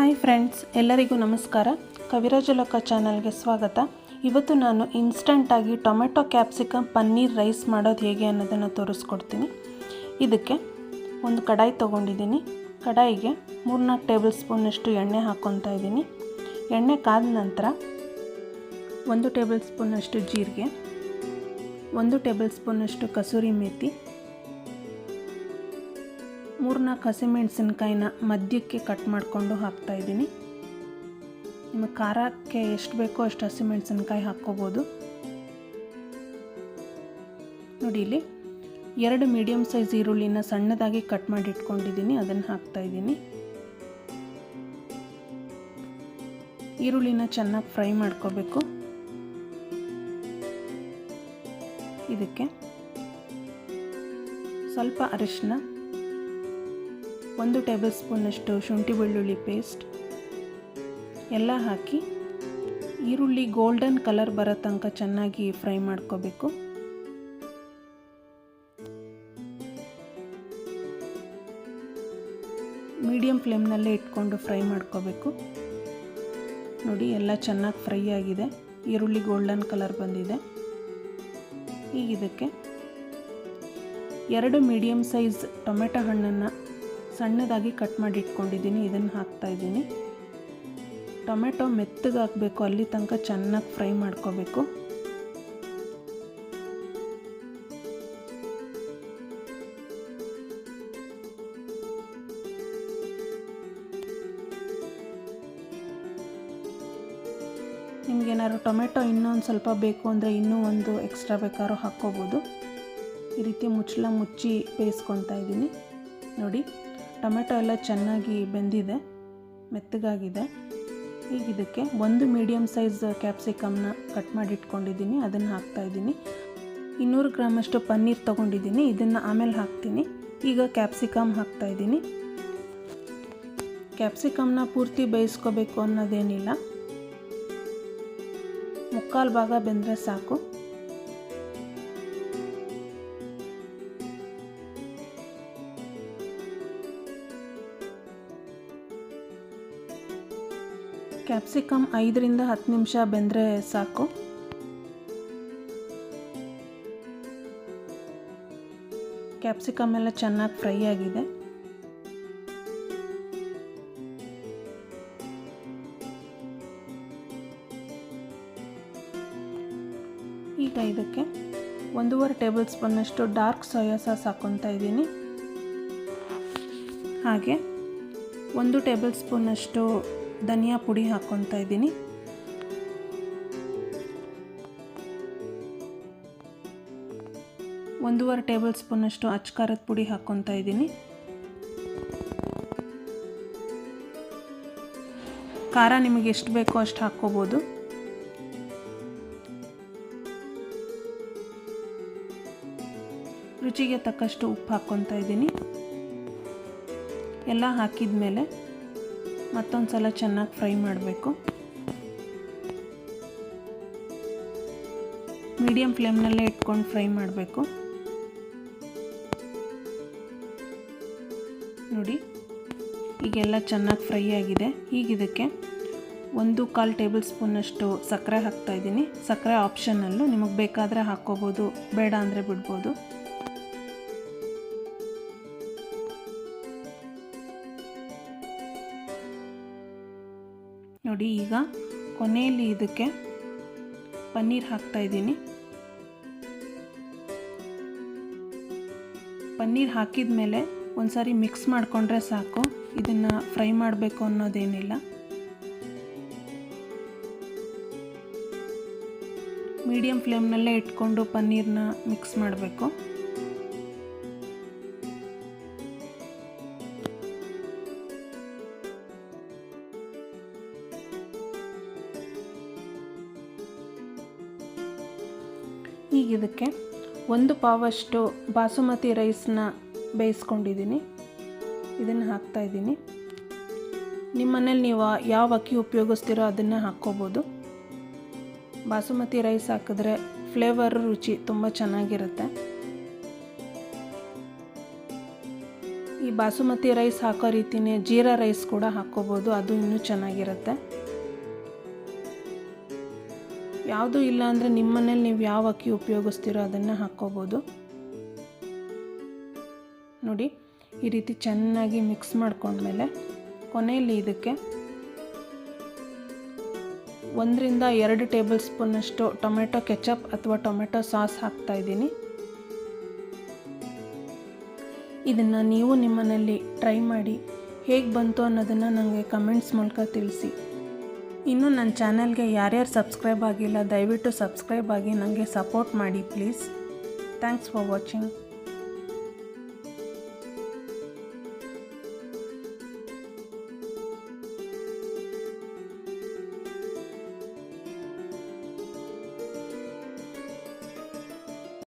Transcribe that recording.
Hi friends ಎಲ್ಲರಿಗೂ ನಮಸ್ಕಾರ. ಕವಿರಾಜಲೋಕ ಚಾನಲ್ಗೆ ಸ್ವಾಗತ. ಇವತ್ತು ನಾನು ಇನ್ಸ್ಟಂಟಾಗಿ ಟೊಮೆಟೊ ಕ್ಯಾಪ್ಸಿಕಮ್ ಪನ್ನೀರ್ ರೈಸ್ ಮಾಡೋದು ಹೇಗೆ ಅನ್ನೋದನ್ನು ತೋರಿಸ್ಕೊಡ್ತೀನಿ. ಇದಕ್ಕೆ ಒಂದು ಕಡಾಯಿ ತೊಗೊಂಡಿದ್ದೀನಿ. ಕಡಾಯಿಗೆ ಮೂರ್ನಾಲ್ಕು ಟೇಬಲ್ ಸ್ಪೂನಷ್ಟು ಎಣ್ಣೆ ಹಾಕ್ಕೊತಾ ಇದ್ದೀನಿ. ಎಣ್ಣೆ ಕಾದ ನಂತರ ಒಂದು ಟೇಬಲ್ ಸ್ಪೂನಷ್ಟು ಜೀರಿಗೆ, ಒಂದು ಟೇಬಲ್ ಸ್ಪೂನಷ್ಟು ಕಸೂರಿ ಮೇಥಿ ಮೂರ್ನಾಲ್ಕು ಹಸಿಮೆಣಸಿನ್ಕಾಯಿನ ಮಧ್ಯಕ್ಕೆ ಕಟ್ ಮಾಡಿಕೊಂಡು ಹಾಕ್ತಾಯಿದ್ದೀನಿ ನಿಮಗೆ ಖಾರಕ್ಕೆ ಎಷ್ಟು ಬೇಕೋ ಅಷ್ಟು ಹಸಿಮೆಣಸಿನ್ಕಾಯಿ ಹಾಕ್ಕೋಬೋದು. ನೋಡಿ ಇಲ್ಲಿ ಎರಡು ಮೀಡಿಯಮ್ ಸೈಜ್ ಈರುಳ್ಳಿನ ಸಣ್ಣದಾಗಿ ಕಟ್ ಮಾಡಿ ಇಟ್ಕೊಂಡಿದ್ದೀನಿ ಅದನ್ನು ಹಾಕ್ತಾಯಿದ್ದೀನಿ ಈರುಳ್ಳಿನ ಚೆನ್ನಾಗಿ ಫ್ರೈ ಮಾಡ್ಕೋಬೇಕು. ಇದಕ್ಕೆ ಸ್ವಲ್ಪ ಅರಿಶಿನ ಒಂದು ಟೇಬಲ್ ಸ್ಪೂನಷ್ಟು ಶುಂಠಿ ಬೆಳ್ಳುಳ್ಳಿ ಪೇಸ್ಟ್. ಎಲ್ಲ ಹಾಕಿ ಈರುಳ್ಳಿ ಗೋಲ್ಡನ್ ಕಲರ್ ಬರೋ ತನಕ ಚೆನ್ನಾಗಿ ಫ್ರೈ ಮಾಡ್ಕೋಬೇಕು. ಮೀಡಿಯಮ್ ಫ್ಲೇಮ್ನಲ್ಲೇ ಇಟ್ಕೊಂಡು ಫ್ರೈ ಮಾಡ್ಕೋಬೇಕು. ನೋಡಿ, ಎಲ್ಲ ಚೆನ್ನಾಗಿ ಫ್ರೈ ಆಗಿದೆ. ಈರುಳ್ಳಿ ಗೋಲ್ಡನ್ ಕಲರ್ ಬಂದಿದೆ. ಈಗ ಇದಕ್ಕೆ ಎರಡು ಮೀಡಿಯಮ್ ಸೈಜ್ ಟೊಮೆಟೊ ಹಣ್ಣನ್ನು ಸಣ್ಣದಾಗಿ ಕಟ್ ಮಾಡಿ ಇಟ್ಕೊಂಡಿದ್ದೀನಿ, ಇದನ್ನು ಹಾಕ್ತಾಯಿದ್ದೀನಿ ಟೊಮೆಟೊ ಮೆತ್ತಗೆ ಹಾಕಬೇಕು, ಅಲ್ಲಿ ತನಕ ಚೆನ್ನಾಗಿ ಫ್ರೈ ಮಾಡ್ಕೋಬೇಕು. ನಿಮಗೇನಾದ್ರು ಟೊಮೆಟೊ ಇನ್ನೊಂದು ಸ್ವಲ್ಪ ಬೇಕು ಅಂದರೆ ಇನ್ನೂ ಒಂದು ಎಕ್ಸ್ಟ್ರಾ ಬೇಕಾದ್ರೂ ಹಾಕ್ಕೋಬೋದು. ಈ ರೀತಿ ಮುಚ್ಚಳ ಮುಚ್ಚಿ ಬೇಯಿಸ್ಕೊತಾ ಇದ್ದೀನಿ. ನೋಡಿ. ಟೊಮೆಟೊ ಎಲ್ಲ ಚೆನ್ನಾಗಿ ಬೆಂದಿದೆ, ಮೆತ್ತಗಾಗಿದೆ. ಈಗ ಇದಕ್ಕೆ ಒಂದು ಮೀಡಿಯಮ್ ಸೈಜ್ ಕ್ಯಾಪ್ಸಿಕಮ್ನ ಕಟ್ ಮಾಡಿ ಇಟ್ಕೊಂಡಿದ್ದೀನಿ, ಅದನ್ನು ಹಾಕ್ತಾಯಿದ್ದೀನಿ ಇನ್ನೂರು ಗ್ರಾಮಷ್ಟು ಪನ್ನೀರ್ ತೊಗೊಂಡಿದ್ದೀನಿ, ಇದನ್ನು ಆಮೇಲೆ ಹಾಕ್ತೀನಿ. ಈಗ ಕ್ಯಾಪ್ಸಿಕಮ್ ಹಾಕ್ತಾಯಿದ್ದೀನಿ ಕ್ಯಾಪ್ಸಿಕಮ್ನ ಪೂರ್ತಿ ಬೇಯಿಸ್ಕೋಬೇಕು ಅನ್ನೋದೇನಿಲ್ಲ. ಮುಕ್ಕಾಲು ಭಾಗ ಬೆಂದರೆ ಸಾಕು. ಕ್ಯಾಪ್ಸಿಕಮ್ ಐದರಿಂದ ಹತ್ತು ನಿಮಿಷ ಬೆಂದರೆ ಸಾಕು. ಕ್ಯಾಪ್ಸಿಕಮ್ ಎಲ್ಲ ಚೆನ್ನಾಗಿ ಫ್ರೈ ಆಗಿದೆ. ಈಗ ಇದಕ್ಕೆ ಒಂದೂವರೆ ಟೇಬಲ್ ಸ್ಪೂನಷ್ಟು ಡಾರ್ಕ್ ಸೋಯಾ ಸಾಸ್ ಹಾಕ್ಕೊತಾ ಇದ್ದೀನಿ. ಹಾಗೆ ಒಂದು ಟೇಬಲ್ ಸ್ಪೂನಷ್ಟು ಧನಿಯಾ ಪುಡಿ ಹಾಕ್ಕೊತಾ ಇದ್ದೀನಿ. ಒಂದೂವರೆ ಟೇಬಲ್ ಸ್ಪೂನಷ್ಟು ಅಚ್ಕಾರದ ಪುಡಿ ಹಾಕ್ಕೊತಾ ಇದ್ದೀನಿ. ಖಾರ ನಿಮಗೆ ಎಷ್ಟು ಬೇಕೋ ಅಷ್ಟು ಹಾಕ್ಕೋಬೋದು. ರುಚಿಗೆ ತಕ್ಕಷ್ಟು ಉಪ್ಪು ಹಾಕ್ಕೊತಾ ಇದ್ದೀನಿ. ಎಲ್ಲ ಹಾಕಿದ ಮೇಲೆ ಮತ್ತೊಂದು ಸಲ ಚೆನ್ನಾಗಿ ಫ್ರೈ ಮಾಡಬೇಕು. ಮೀಡಿಯಮ್ ಫ್ಲೇಮ್ನಲ್ಲೇ ಇಟ್ಕೊಂಡು ಫ್ರೈ ಮಾಡಬೇಕು. ನೋಡಿ, ಈಗೆಲ್ಲ ಚೆನ್ನಾಗಿ ಫ್ರೈ ಆಗಿದೆ. ಈಗ ಇದಕ್ಕೆ ಒಂದು ಕಾಲು ಟೇಬಲ್ ಸ್ಪೂನಷ್ಟು ಸಕ್ಕರೆ ಹಾಕ್ತಾಯಿದ್ದೀನಿ ಸಕ್ಕರೆ ಆಪ್ಷನಲ್ಲು ನಿಮಗೆ ಬೇಕಾದರೆ ಹಾಕ್ಕೋಬೋದು, ಬೇಡ ಅಂದರೆ ಬಿಡ್ಬೋದು. ನೋಡಿ ಈಗ ಕೊನೆಯಲ್ಲಿ ಇದಕ್ಕೆ ಪನ್ನೀರ್ ಹಾಕ್ತಾ ಇದ್ದೀನಿ. ಪನ್ನೀರ್ ಹಾಕಿದ ಮೇಲೆ ಒಂದು ಸಾರಿ ಮಿಕ್ಸ್ ಮಾಡಿಕೊಂಡ್ರೆ ಸಾಕು. ಇದನ್ನು ಫ್ರೈ ಮಾಡಬೇಕು ಅನ್ನೋದೇನಿಲ್ಲ. ಮೀಡಿಯಂ ಫ್ಲೇಮ್ನಲ್ಲೇ ಇಟ್ಕೊಂಡು ಪನ್ನೀರ್ನ ಮಿಕ್ಸ್ ಮಾಡಬೇಕು. ಈಗ ಇದಕ್ಕೆ ಒಂದು ಪಾವಷ್ಟು ಬಾಸುಮತಿ ರೈಸ್ನ ಬೇಯಿಸ್ಕೊಂಡಿದ್ದೀನಿ. ಇದನ್ನು ಹಾಕ್ತಾಯಿದ್ದೀನಿ ನಿಮ್ಮ ಮನೇಲಿ ನೀವು ಯಾವ ಅಕ್ಕಿ ಉಪಯೋಗಿಸ್ತೀರೋ ಅದನ್ನು ಹಾಕ್ಕೋಬೋದು. ಬಾಸುಮತಿ ರೈಸ್ ಹಾಕಿದ್ರೆ ಫ್ಲೇವರ್, ರುಚಿ ತುಂಬ ಚೆನ್ನಾಗಿರುತ್ತೆ. ಈ ಬಾಸುಮತಿ ರೈಸ್ ಹಾಕೋ ರೀತಿಯೇ ಜೀರಾ ರೈಸ್ ಕೂಡ ಹಾಕ್ಕೋಬೋದು. ಅದು ಇನ್ನೂ ಚೆನ್ನಾಗಿರುತ್ತೆ. ಯಾವುದೂ ಇಲ್ಲ ಅಂದರೆ ನಿಮ್ಮ ಮನೇಲಿ ನೀವು ಯಾವ ಅಕ್ಕಿ ಉಪಯೋಗಿಸ್ತೀರೋ ಅದನ್ನು ಹಾಕ್ಕೋಬೋದು. ನೋಡಿ, ಈ ರೀತಿ ಚೆನ್ನಾಗಿ ಮಿಕ್ಸ್ ಮಾಡ್ಕೊಂಡ್ಮೇಲೆ ಕೊನೆಯಲ್ಲಿ ಇದಕ್ಕೆ ಒಂದರಿಂದ ಎರಡು ಟೇಬಲ್ ಸ್ಪೂನಷ್ಟು ಟೊಮೆಟೊ ಕೆಚಪ್ ಅಥವಾ ಟೊಮೆಟೊ ಸಾಸ್ ಹಾಕ್ತಾಯಿದ್ದೀನಿ ಇದನ್ನು ನೀವು ನಿಮ್ಮನೇಲಿ ಟ್ರೈ ಮಾಡಿ ಹೇಗೆ ಬಂತು ಅನ್ನೋದನ್ನು ನನಗೆ ಕಮೆಂಟ್ಸ್ ಮೂಲಕ ತಿಳಿಸಿ. ಇನ್ನು ನನ್ನ ಚಾನಲ್ಗೆ ಯಾರ್ಯಾರು ಸಬ್ಸ್ಕ್ರೈಬ್ ಆಗಿಲ್ಲ, ದಯವಿಟ್ಟು ಸಬ್ಸ್ಕ್ರೈಬ್ ಆಗಿ ನನಗೆ ಸಪೋರ್ಟ್ ಮಾಡಿ ಪ್ಲೀಸ್. Thanks for watching.